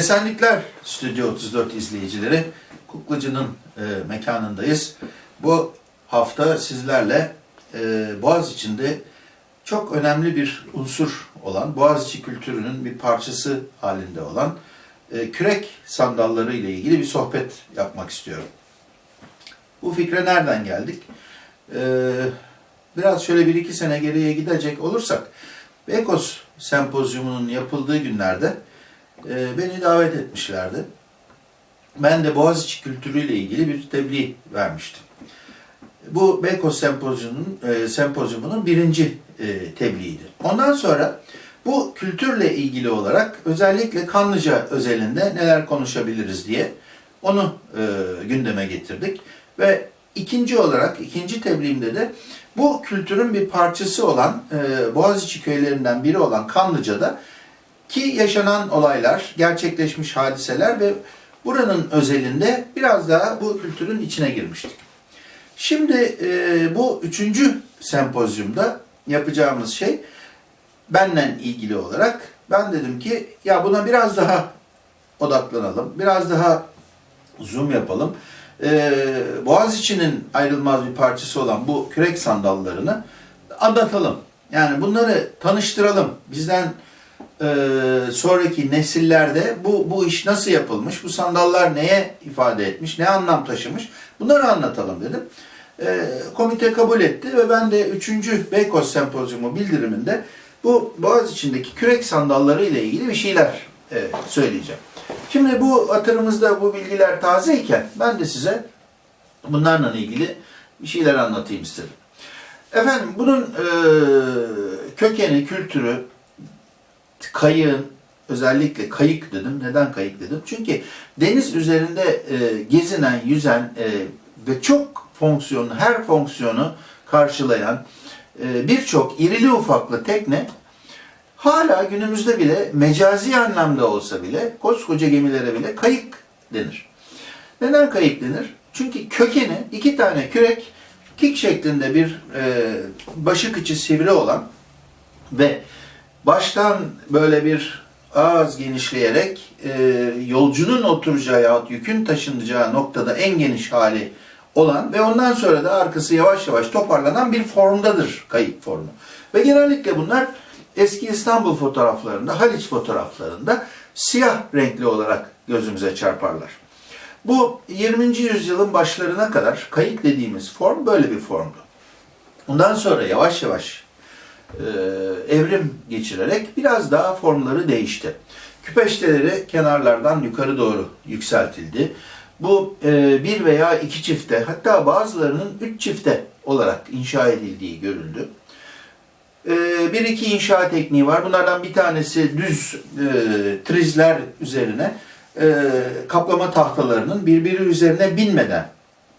Esenlikler Stüdyo 34 izleyicileri. Kuklacı'nın e, mekanındayız. Bu hafta sizlerle e, Boğaziçi'nde çok önemli bir unsur olan, Boğaziçi kültürünün bir parçası halinde olan e, kürek sandalları ile ilgili bir sohbet yapmak istiyorum. Bu fikre nereden geldik? E, biraz şöyle bir iki sene geriye gidecek olursak, Beykoz sempozyumunun yapıldığı günlerde e, beni davet etmişlerdi. Ben de Boğaziçi kültürüyle ilgili bir tebliğ vermiştim. Bu Beykoz sempozyumunun, e, sempozyumunun birinci e, tebliğiydi. Ondan sonra bu kültürle ilgili olarak özellikle Kanlıca özelinde neler konuşabiliriz diye onu e, gündeme getirdik. Ve ikinci olarak, ikinci tebliğimde de bu kültürün bir parçası olan e, Boğaziçi köylerinden biri olan Kanlıca'da ki yaşanan olaylar, gerçekleşmiş hadiseler ve buranın özelinde biraz daha bu kültürün içine girmiştik. Şimdi e, bu üçüncü sempozyumda yapacağımız şey benle ilgili olarak ben dedim ki ya buna biraz daha odaklanalım, biraz daha zoom yapalım. E, Boğaziçi'nin ayrılmaz bir parçası olan bu kürek sandallarını anlatalım. Yani bunları tanıştıralım. Bizden e, sonraki nesillerde bu, bu iş nasıl yapılmış, bu sandallar neye ifade etmiş, ne anlam taşımış bunları anlatalım dedim. E, komite kabul etti ve ben de 3. Beykoz Sempozyumu bildiriminde bu Boğaziçi'ndeki kürek sandalları ile ilgili bir şeyler e, söyleyeceğim. Şimdi bu hatırımızda bu bilgiler tazeyken ben de size bunlarla ilgili bir şeyler anlatayım istedim. Efendim bunun e, kökeni, kültürü, kayığın özellikle kayık dedim. Neden kayık dedim? Çünkü deniz üzerinde e, gezinen, yüzen e, ve çok fonksiyonu, her fonksiyonu karşılayan e, birçok irili ufaklı tekne hala günümüzde bile mecazi anlamda olsa bile koskoca gemilere bile kayık denir. Neden kayık denir? Çünkü kökeni iki tane kürek kik şeklinde bir e, başı kıçı sivri olan ve baştan böyle bir ağız genişleyerek e, yolcunun oturacağı yahut yükün taşınacağı noktada en geniş hali olan ve ondan sonra da arkası yavaş yavaş toparlanan bir formdadır kayık formu. Ve genellikle bunlar eski İstanbul fotoğraflarında, Haliç fotoğraflarında siyah renkli olarak gözümüze çarparlar. Bu 20. yüzyılın başlarına kadar kayık dediğimiz form böyle bir formdu. Ondan sonra yavaş yavaş evrim geçirerek biraz daha formları değişti. Küpeşteleri kenarlardan yukarı doğru yükseltildi. Bu e, bir veya iki çifte hatta bazılarının üç çifte olarak inşa edildiği görüldü. E, bir iki inşa tekniği var. Bunlardan bir tanesi düz e, trizler üzerine e, kaplama tahtalarının birbiri üzerine binmeden,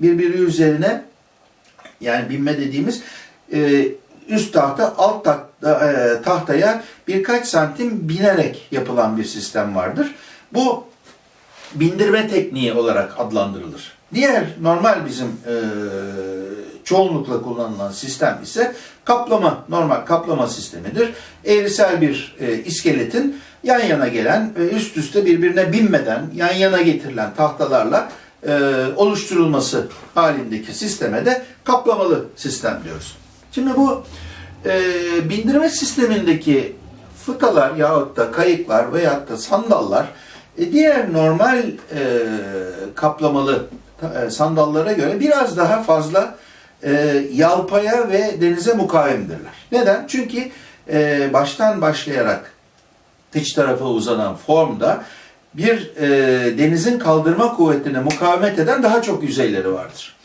birbiri üzerine yani binme dediğimiz e, üst tahta alt tahta, e, tahtaya birkaç santim binerek yapılan bir sistem vardır. Bu bindirme tekniği olarak adlandırılır. Diğer normal bizim e, çoğunlukla kullanılan sistem ise kaplama, normal kaplama sistemidir. Eğrisel bir e, iskeletin yan yana gelen ve üst üste birbirine binmeden yan yana getirilen tahtalarla e, oluşturulması halindeki sisteme de kaplamalı sistem diyoruz. Şimdi bu e, bindirme sistemindeki fıtalar yahut da kayıklar veyahut da sandallar e, diğer normal e, kaplamalı e, sandallara göre biraz daha fazla e, yalpaya ve denize mukavimdirler. Neden? Çünkü e, baştan başlayarak iç tarafa uzanan formda bir e, denizin kaldırma kuvvetine mukavemet eden daha çok yüzeyleri vardır.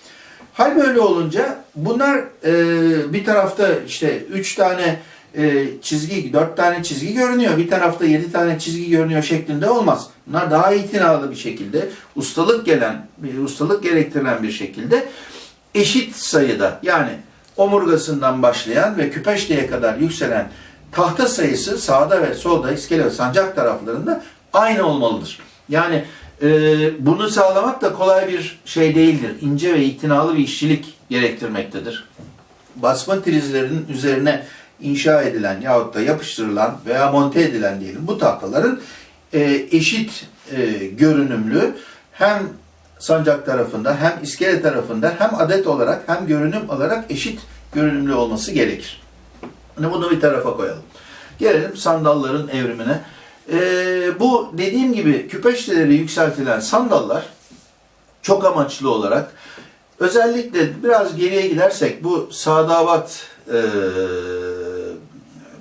Hal böyle olunca bunlar e, bir tarafta işte üç tane e, çizgi, dört tane çizgi görünüyor. Bir tarafta yedi tane çizgi görünüyor şeklinde olmaz. Bunlar daha itinalı bir şekilde, ustalık gelen, bir ustalık gerektiren bir şekilde eşit sayıda yani omurgasından başlayan ve küpeşteye kadar yükselen tahta sayısı sağda ve solda iskele ve sancak taraflarında aynı olmalıdır. Yani e, bunu sağlamak da kolay bir şey değildir. İnce ve itinalı bir işçilik gerektirmektedir. Basma trizlerinin üzerine inşa edilen yahut da yapıştırılan veya monte edilen diyelim bu tahtaların e, eşit e, görünümlü hem sancak tarafında hem iskele tarafında hem adet olarak hem görünüm olarak eşit görünümlü olması gerekir. Hani bunu bir tarafa koyalım. Gelelim sandalların evrimine. Ee, bu dediğim gibi küpeşteleri yükseltilen sandallar çok amaçlı olarak özellikle biraz geriye gidersek bu Sadavat e,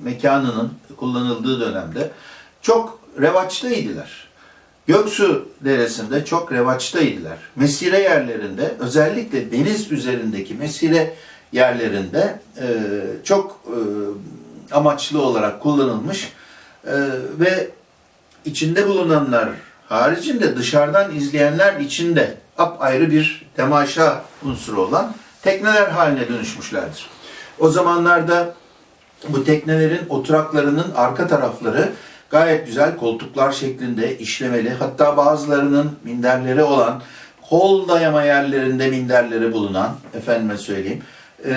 mekanının kullanıldığı dönemde çok revaçtaydılar. Göksu Deresi'nde çok revaçtaydılar. Mesire yerlerinde özellikle deniz üzerindeki mesire yerlerinde e, çok e, amaçlı olarak kullanılmış e, ve içinde bulunanlar haricinde dışarıdan izleyenler içinde apayrı bir temaşa unsuru olan tekneler haline dönüşmüşlerdir. O zamanlarda bu teknelerin oturaklarının arka tarafları gayet güzel koltuklar şeklinde işlemeli. Hatta bazılarının minderleri olan, kol dayama yerlerinde minderleri bulunan, efendime söyleyeyim, e,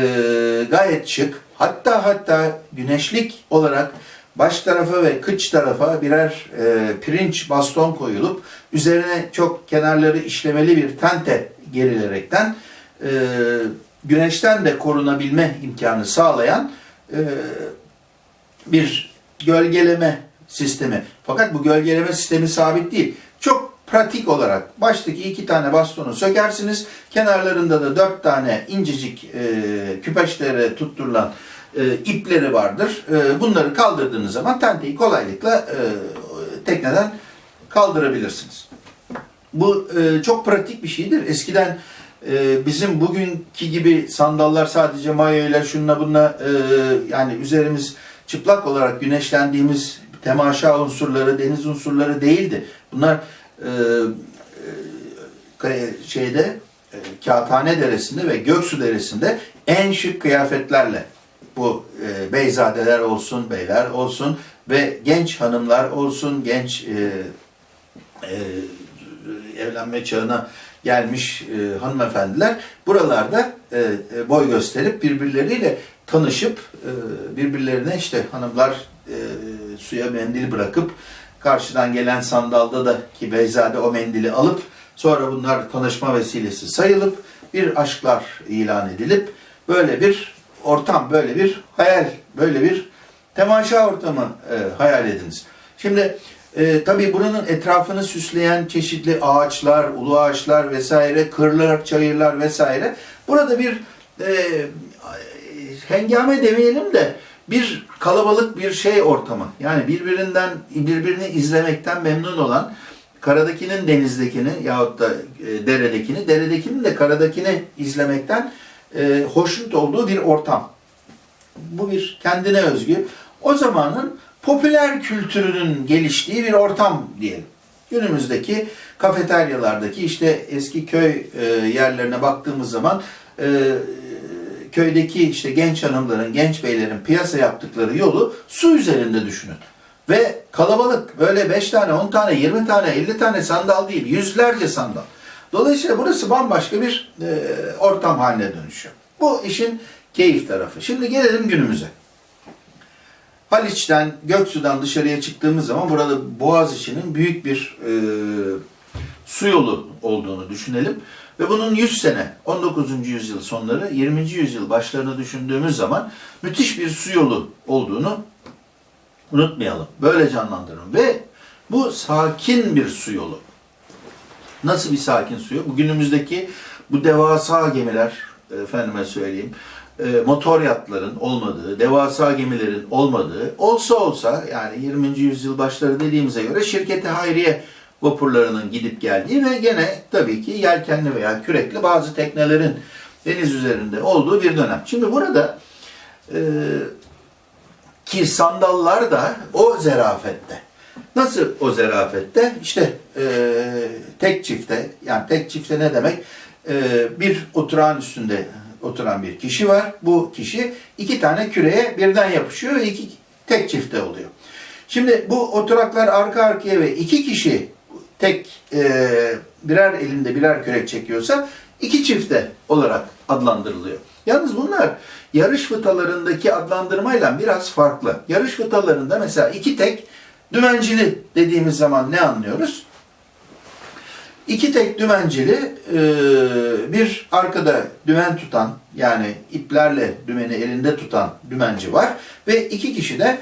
gayet şık. Hatta hatta güneşlik olarak baş tarafa ve kıç tarafa birer e, pirinç baston koyulup üzerine çok kenarları işlemeli bir tente gerilerekten e, güneşten de korunabilme imkanı sağlayan e, bir gölgeleme sistemi. Fakat bu gölgeleme sistemi sabit değil. Çok pratik olarak baştaki iki tane bastonu sökersiniz. Kenarlarında da dört tane incecik e, küpeşlere tutturulan e, ipleri vardır. E, bunları kaldırdığınız zaman tenteyi kolaylıkla e, tekneden kaldırabilirsiniz. Bu e, çok pratik bir şeydir. Eskiden e, bizim bugünkü gibi sandallar sadece mayoyla şunla bununla e, yani üzerimiz çıplak olarak güneşlendiğimiz temaşa unsurları, deniz unsurları değildi. Bunlar e, e, şeyde e, Kağıthane Deresi'nde ve Göksu Deresi'nde en şık kıyafetlerle bu e, beyzadeler olsun, beyler olsun ve genç hanımlar olsun, genç e, e, evlenme çağına gelmiş e, hanımefendiler. Buralarda e, e, boy gösterip birbirleriyle tanışıp e, birbirlerine işte hanımlar e, suya mendil bırakıp karşıdan gelen sandalda da ki Beyzade o mendili alıp sonra bunlar tanışma vesilesi sayılıp bir aşklar ilan edilip böyle bir ortam, böyle bir hayal, böyle bir temaşa ortamı e, hayal ediniz. Şimdi e, tabii buranın etrafını süsleyen çeşitli ağaçlar, ulu ağaçlar vesaire, kırlar, çayırlar vesaire. Burada bir e, hengame demeyelim de bir kalabalık bir şey ortamı. Yani birbirinden birbirini izlemekten memnun olan karadakinin denizdekini yahut da e, deredekini, deredekinin de karadakini izlemekten e, hoşnut olduğu bir ortam. Bu bir kendine özgü. O zamanın popüler kültürünün geliştiği bir ortam diyelim. Günümüzdeki kafeteryalardaki işte eski köy e, yerlerine baktığımız zaman e, köydeki işte genç hanımların, genç beylerin piyasa yaptıkları yolu su üzerinde düşünün. Ve kalabalık böyle 5 tane, 10 tane, 20 tane, 50 tane sandal değil, yüzlerce sandal. Dolayısıyla burası bambaşka bir e, ortam haline dönüşüyor. Bu işin keyif tarafı. Şimdi gelelim günümüze. Haliç'ten, Göksu'dan dışarıya çıktığımız zaman burada Boğaziçi'nin büyük bir e, su yolu olduğunu düşünelim. Ve bunun 100 sene, 19. yüzyıl sonları, 20. yüzyıl başlarını düşündüğümüz zaman müthiş bir su yolu olduğunu unutmayalım. Böyle canlandırın. Ve bu sakin bir su yolu. Nasıl bir sakin su yolu? Günümüzdeki bu devasa gemiler, efendime söyleyeyim, e, motor yatların olmadığı, devasa gemilerin olmadığı, olsa olsa yani 20. yüzyıl başları dediğimize göre şirketi hayriye vapurlarının gidip geldiği ve gene tabii ki yelkenli veya kürekli bazı teknelerin deniz üzerinde olduğu bir dönem. Şimdi burada e, ki sandallar da o zerafette. Nasıl o zerafette? İşte e, tek çifte, yani tek çifte ne demek? E, bir oturağın üstünde oturan bir kişi var. Bu kişi iki tane küreye birden yapışıyor ve iki tek çifte oluyor. Şimdi bu oturaklar arka arkaya ve iki kişi tek e, birer elinde birer kürek çekiyorsa iki çifte olarak adlandırılıyor. Yalnız bunlar yarış fıtalarındaki adlandırmayla biraz farklı. Yarış fıtalarında mesela iki tek Dümencili dediğimiz zaman ne anlıyoruz? İki tek dümencili e, bir arkada dümen tutan yani iplerle dümeni elinde tutan dümenci var ve iki kişi de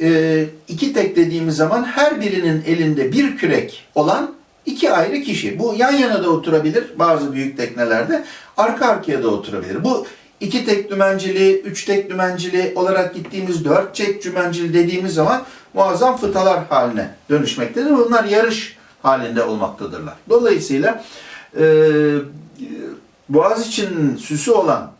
e, iki tek dediğimiz zaman her birinin elinde bir kürek olan iki ayrı kişi. Bu yan yana da oturabilir bazı büyük teknelerde arka arkaya da oturabilir. Bu iki tek dümencili, üç tek dümencili olarak gittiğimiz dört tek dümencili dediğimiz zaman muazzam fıtalar haline dönüşmektedir. Bunlar yarış halinde olmaktadırlar. Dolayısıyla e, Boğaziçi'nin süsü olan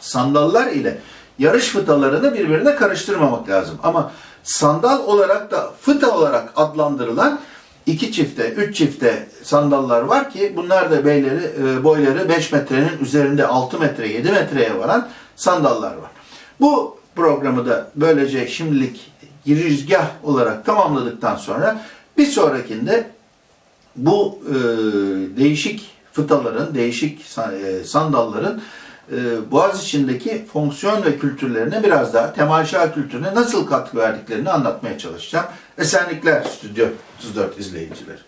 sandallar ile yarış fıtalarını birbirine karıştırmamak lazım. Ama sandal olarak da fıta olarak adlandırılan iki çifte, üç çifte sandallar var ki bunlar da beyleri, e, boyları 5 metrenin üzerinde 6 metre, 7 metreye varan sandallar var. Bu programı da böylece şimdilik girizgah olarak tamamladıktan sonra bir sonrakinde bu e, değişik fıtaların, değişik e, sandalların e, Boğaz içindeki fonksiyon ve kültürlerine biraz daha temaşa kültürüne nasıl katkı verdiklerini anlatmaya çalışacağım. Esenlikler Stüdyo 34 izleyicileri.